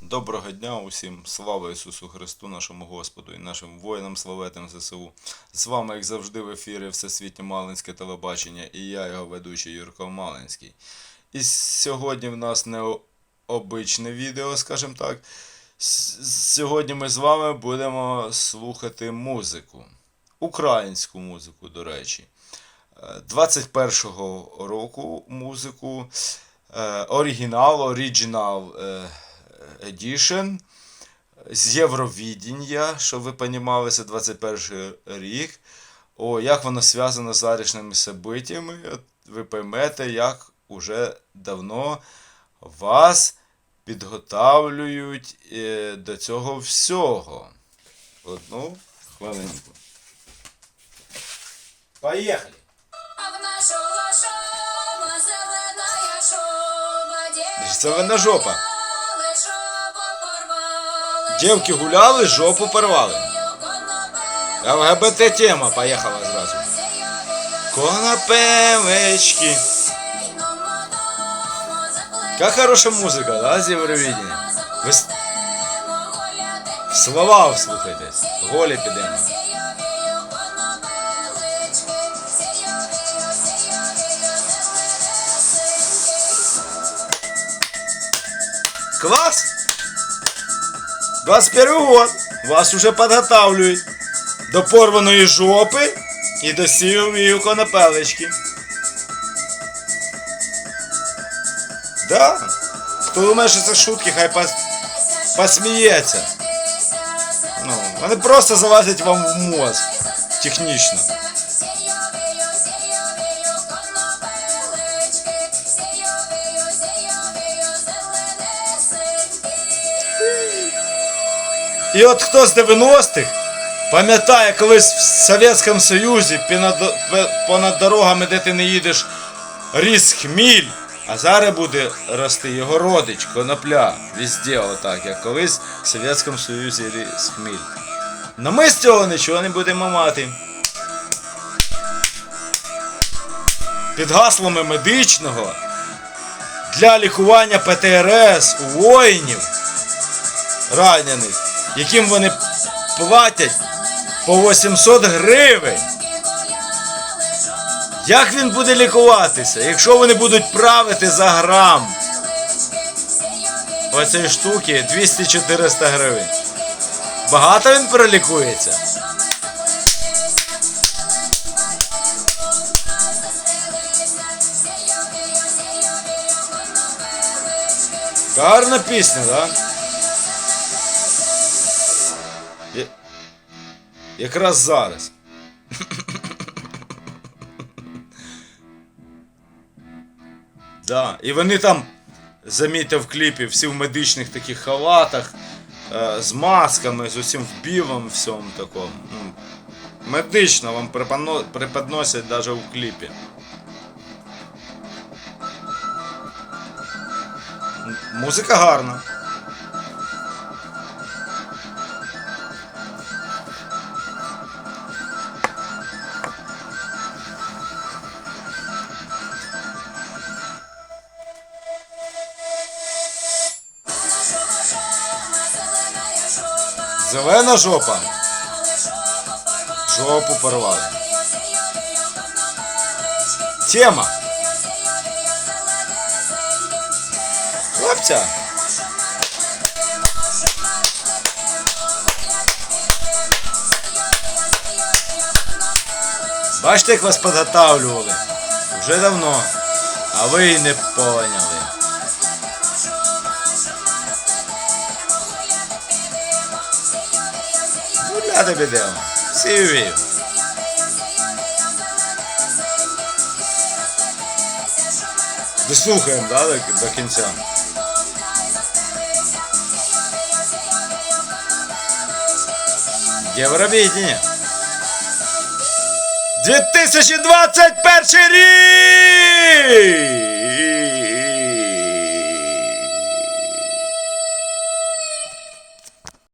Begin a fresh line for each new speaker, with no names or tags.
Доброго дня усім, слава Ісусу Христу, нашому Господу і нашим воїнам славетим ЗСУ. З вами, як завжди, в ефірі Всесвітнє Малинське телебачення і я, його ведучий Юрко Малинський. І сьогодні в нас необичне відео, скажімо так. Сьогодні ми з вами будемо слухати музику. Українську музику, до речі. Е, 21-го року музику. е, Оригінал, оригінал е, Edition з Євровідіння, щоб ви понімали, це 21 рік. О, як воно зв'язано з зарішними событиями, ви поймете, як уже давно вас підготавлюють е, до цього всього. Одну хвилинку. Поїхали!
А в нашого шома зелена шоба,
Зелена жопа. Дівки гуляли, жопу порвали. ЛГБТ тема поїхала зразу. Конопелечки. Как хорошая музыка, да, з Євровидіння? Ви слова вслухайтесь. Голі підемо. Класс! 21 год. Вас уже підготавлюють до порваної жопи і до сівої конопелечки. Да. Хто думає, що це шутки, хай пос... посміється. Ну, вони просто залазять вам в мозг. Технічно. І от хто з 90-х пам'ятає, колись в Совєтському Союзі понад, дорогами, де ти не їдеш, ріс хміль, а зараз буде рости його родич, конопля. Везде отак, як колись в Совєтському Союзі ріс хміль. Но ми з цього нічого не будемо мати. Під гаслами медичного для лікування ПТРС воїнів ранених, яким вони платять по 800 гривень. Як він буде лікуватися, якщо вони будуть правити за грам оцієї штуки 200-400 гривень? Багато він перелікується? Гарна пісня, так? Да? Якраз зараз. да. І вони там, замітьте в кліпі, всі в медичних таких халатах, е, з масками, з усім в білому всьому такому. Ну, медично вам преподно- преподносять навіть у кліпі. Музика гарна. Зелена жопа. Жопу порвали. Тема. Хлопця. Бачите, як вас підготавлювали? Вже давно. А ви й не поняли. Гуля тобі демо. Сівів. Дослухаємо, да, до, до кінця. Євробідні. 2021 рік!